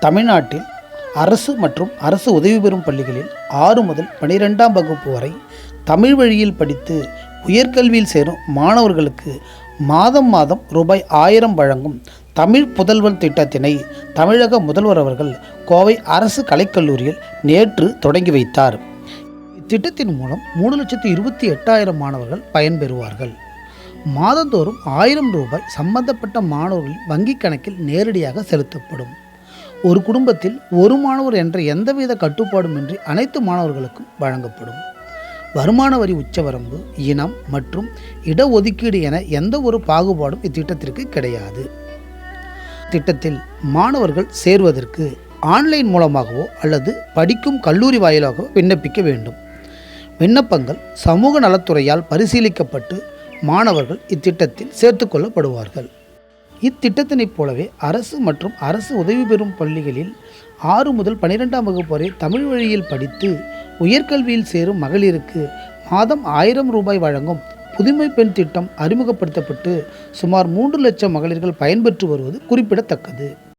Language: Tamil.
தமிழ்நாட்டில் அரசு மற்றும் அரசு உதவி பெறும் பள்ளிகளில் ஆறு முதல் பனிரெண்டாம் வகுப்பு வரை தமிழ் வழியில் படித்து உயர்கல்வியில் சேரும் மாணவர்களுக்கு மாதம் மாதம் ரூபாய் ஆயிரம் வழங்கும் தமிழ் புதல்வன் திட்டத்தினை தமிழக முதல்வர் அவர்கள் கோவை அரசு கலைக்கல்லூரியில் நேற்று தொடங்கி வைத்தார். இத்திட்டத்தின் மூலம் மூணு லட்சத்து இருபத்தி எட்டாயிரம் மாணவர்கள் பயன்பெறுவார்கள் மாதந்தோறும் ஆயிரம் ரூபாய் சம்பந்தப்பட்ட மாணவர்களின் வங்கிக் கணக்கில் நேரடியாக செலுத்தப்படும். ஒரு குடும்பத்தில் ஒரு மாணவர் என்ற எந்தவித கட்டுப்பாடுமின்றி அனைத்து மாணவர்களுக்கும் வழங்கப்படும். வருமான வரி உச்சவரம்பு இனம் மற்றும் இடஒதுக்கீடு என எந்த ஒரு பாகுபாடும் இத்திட்டத்திற்கு கிடையாது. திட்டத்தில் மாணவர்கள் சேர்வதற்கு ஆன்லைன் மூலமாகவோ அல்லது படிக்கும் கல்லூரி வாயிலாகவோ விண்ணப்பிக்க வேண்டும். விண்ணப்பங்கள் சமூக நலத்துறையால் பரிசீலிக்கப்பட்டு மாணவர்கள் இத்திட்டத்தில் சேர்த்துக்கொள்ளப்படுவார்கள் இத்திட்டத்தினைப் போலவே அரசு மற்றும் அரசு உதவி பெறும் பள்ளிகளில் ஆறு முதல் பன்னிரெண்டாம் வகுப்பு வரை தமிழ் வழியில் படித்து உயர்கல்வியில் சேரும் மகளிருக்கு மாதம் ஆயிரம் ரூபாய் வழங்கும் புதுமை பெண் திட்டம் அறிமுகப்படுத்தப்பட்டு சுமார் மூன்று லட்சம் மகளிர்கள் பயன்பெற்று வருவது குறிப்பிடத்தக்கது.